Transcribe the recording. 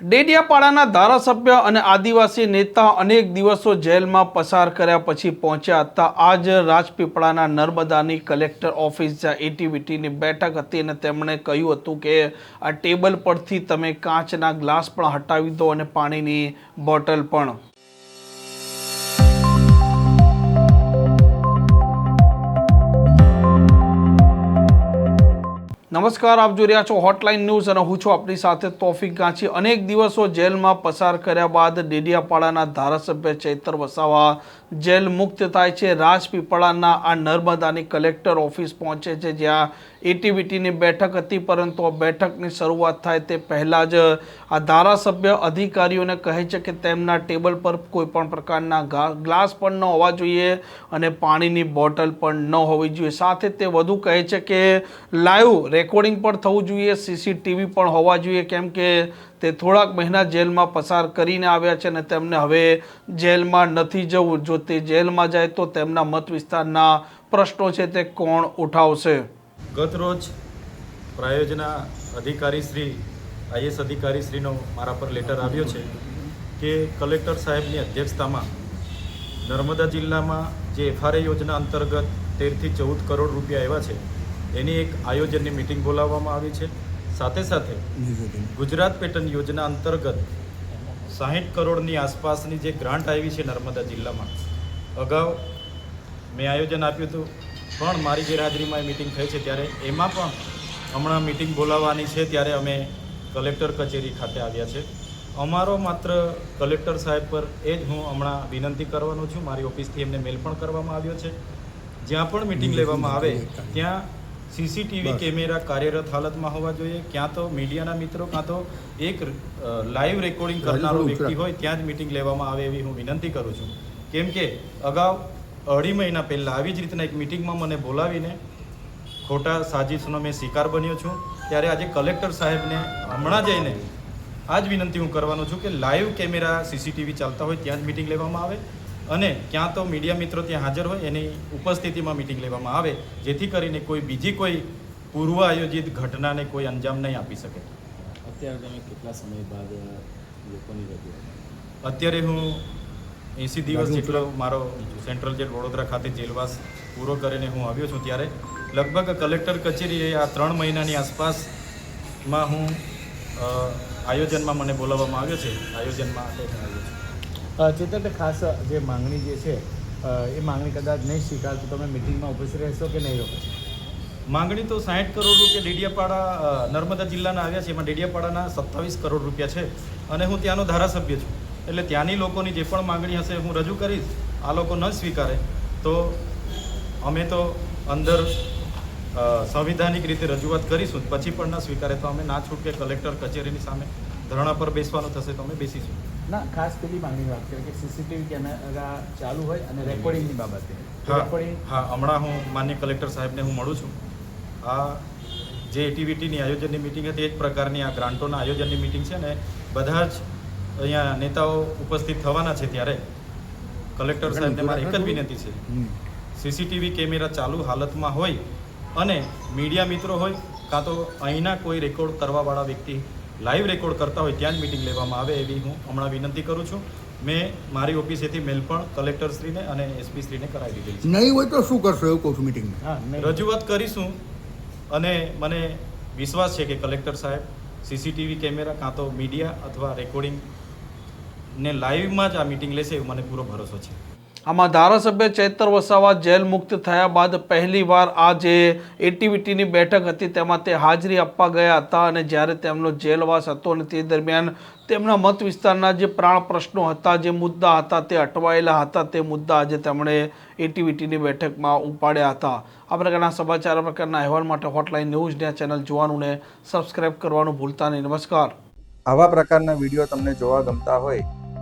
ડેડિયાપાડાના ધારાસભ્ય અને આદિવાસી નેતા અનેક દિવસો જેલમાં પસાર કર્યા પછી પહોંચ્યા હતા. આજ રાજપીપળાના નર્મદાની કલેક્ટર ઓફિસ જ્યાં એટીવીટીની બેઠક હતી અને તેમણે કહ્યું હતું કે આ ટેબલ પરથી તમે કાચના ગ્લાસ પણ હટાવી દો અને પાણીની બોટલ પણ નમસ્કાર, આપ જોઈ રહ્યા છો હોટલાઇન ન્યૂઝ અને હું છું આપની સાથે તોફિક ગાંચી. અનેક દિવસો જેલમાં પસાર કર્યા બાદ ડેડિયાપાડાના ધારાસભ્ય ચૈતર વસાવા જેલ મુક્ત થાય છે. રાજપીપળાના આ નર્મદાની કલેક્ટર ઓફિસ પહોંચે છે, જ્યાં એટીવીટીની બેઠક હતી, પરંતુ આ બેઠકની શરૂઆત થાય તે પહેલાં જ આ ધારાસભ્ય અધિકારીઓને કહે છે કે તેમના ટેબલ પર કોઈ પણ પ્રકારના ગ્લાસ પણ ન હોવા જોઈએ અને પાણીની બોટલ પણ ન હોવી જોઈએ. સાથે તે વધુ કહે છે કે લાઈવ રેકોર્ડિંગ પણ થવું જોઈએ, સીસીટીવી પણ હોવા જોઈએ, કેમ કે તે થોડાક મહિના જેલમાં પસાર કરીને આવ્યા છે અને તેમને હવે જેલમાં નથી જવું. જો તે જેલમાં જાય તો તેમના મત વિસ્તારના પ્રશ્નો છે તે કોણ ઉઠાવશે? ગત રોજ પ્રાયોજના અધિકારી શ્રી, આઈએસ અધિકારી શ્રીનો મારા પર લેટર આવ્યો છે કે કલેક્ટર સાહેબની અધ્યક્ષતામાં નર્મદા જિલ્લામાં જે એફઆરએ યોજના અંતર્ગત તેરથી ચૌદ કરોડ રૂપિયા આવ્યા છે, એની એક આયોજનની મિટિંગ બોલાવવામાં આવી છે. સાથે સાથે ગુજરાત પેટર્ન યોજના અંતર્ગત સાહીઠ કરોડની આસપાસની જે ગ્રાન્ટ આવી છે નર્મદા જિલ્લામાં, અગાઉ મેં આયોજન આપ્યું હતું પણ મારી ગેરહાજરીમાં એ મિટિંગ થઈ છે ત્યારે એમાં પણ હમણાં મિટિંગ બોલાવવાની છે ત્યારે અમે કલેક્ટર કચેરી ખાતે આવ્યા છે. અમારો માત્ર કલેક્ટર સાહેબ પર એ જ હું હમણાં વિનંતી કરવાનો છું. મારી ઓફિસથી એમને મેલ પણ કરવામાં આવ્યો છે. જ્યાં પણ મિટિંગ લેવામાં આવે ત્યાં સીસીટીવી કેમેરા કાર્યરત હાલતમાં હોવા જોઈએ. ક્યાં તો મીડિયાના મિત્રો કાં તો એક લાઈવ રેકોર્ડિંગ કરનારો વ્યક્તિ હોય ત્યાં જ મિટિંગ લેવામાં આવે એવી હું વિનંતી કરું છું. કેમ કે અગાઉ અઢી મહિના પહેલાં આવી જ રીતના એક મિટિંગમાં મને બોલાવીને ખોટા સાજીશનો મેં શિકાર બન્યો છું. ત્યારે આજે કલેક્ટર સાહેબને હમણાં જઈને આ જ વિનંતી હું કરવાનો છું કે લાઈવ કેમેરા સીસીટીવી ચાલતા હોય ત્યાં જ મિટિંગ લેવામાં આવે અને ક્યાં તો મીડિયા મિત્રો ત્યાં હાજર હોય એની ઉપસ્થિતિમાં મિટિંગ લેવામાં આવે જેથી કરીને કોઈ બીજી કોઈ પૂર્વ આયોજિત ઘટનાને કોઈ અંજામ નહીં આપી શકે. અત્યારે તમે કેટલા સમય બાદ લોકોની રજૂઆત અત્યારે હું એંસી દિવસ જેટલો મારો સેન્ટ્રલ જેલ વડોદરા ખાતે જેલવાસ પૂરો કરીને હું આવ્યો છું ત્યારે લગભગ કલેક્ટર કચેરીએ આ ત્રણ મહિનાની આસપાસમાં હું આયોજનમાં મને બોલાવવામાં આવ્યો છે. આયોજનમાં આવ્યો છું. ચેતન ખાસ જે માંગણી જે છે એ માંગણી કદાચ નહીં સ્વીકાર તો તમે મિટિંગમાં ઉપસ્થિત રહેશો કે નહીં રહો માંગણી તો સાઠ કરોડ રૂપિયા ડેડિયાપાડા નર્મદા જિલ્લાના આવ્યા છે. એમાં ડેડિયાપાડાના સત્તાવીસ કરોડ રૂપિયા છે. અને હું ત્યાંનો ધારાસભ્ય છું. એટલે ત્યાંની લોકોની જે પણ માંગણી હશે હું રજૂ કરીશ આ લોકો ન સ્વીકારે. તો અમે તો અંદર સંવિધાનિક રીતે રજૂઆત કરીશું પછી પણ ન સ્વીકારે તો અમે ના છૂટકે કલેક્ટર કચેરીની સામે ધરણા પર બેસવાનું થશે તો અમે બેસીશું. ના ખાસ પેલી માંગણી વાત કરીએ કે સીસીટીવી કેમેરા ચાલુ હોય અને રેકોર્ડિંગની બાબતે. રેકોર્ડિંગ હા હમણાં હું માન્ય કલેક્ટર સાહેબને હું મળું છું. આ જે એટીવીટીની આયોજનની મિટિંગ હતી એ જ પ્રકારની આ ગ્રાન્ટોના આયોજનની મિટિંગ છે ને બધા જ અહીંયા નેતાઓ ઉપસ્થિત થવાના છે ત્યારે. કલેક્ટર સાહેબને મારી એક જ વિનંતી છે. સીસીટીવી કેમેરા ચાલુ હાલતમાં હોય અને મીડિયા મિત્રો હોય કાં તો અહીંના કોઈ રેકોર્ડ કરવાવાળા વ્યક્તિ લાઈવ રેકોર્ડ કરતા હોય ત્યાં જ મિટિંગ લેવામાં આવે એવી હું હમણાં વિનંતી કરું છું. મેં મારી ઓફિસેથી મેલ પણ કલેક્ટરશ્રીને અને એસપી શ્રીને કરાવી દીધી છે. નહીં હોય તો શું કરશો એવું કહું છું મિટિંગમાં? હા રજૂઆત કરીશું અને મને વિશ્વાસ છે કે કલેક્ટર સાહેબ સીસીટીવી કેમેરા કાં તો મીડિયા અથવા રેકોર્ડિંગ ને લાઈવમાં જ આ મિટિંગ લેશે એવો મને પૂરો ભરોસો છે. આમાં ધારાસભ્ય ચૈતર વસાવા જેલ મુક્ત થયા બાદ પહેલીવાર આ જે એટીવીટીની બેઠક હતી તેમાં તે હાજરી આપવા ગયા હતા અને જ્યારે તેમનો જેલવાસ હતો અને તે દરમિયાન તેમના મત વિસ્તારના જે પ્રાણ પ્રશ્નો હતા જે મુદ્દા હતા તે અટવાયેલા હતા તે મુદ્દા આજે તેમણે એટીવીટીની બેઠકમાં ઉપાડ્યા હતા. આ પ્રકારના સમાચાર પ્રકારના અહેવાલ માટે હોટલાઇન ન્યૂઝ ચેનલ જોવાનું ને સબસ્ક્રાઇબ કરવાનું ભૂલતા નહીં. નમસ્કાર. આવા પ્રકારના વીડિયો તમને જોવા ગમતા હોય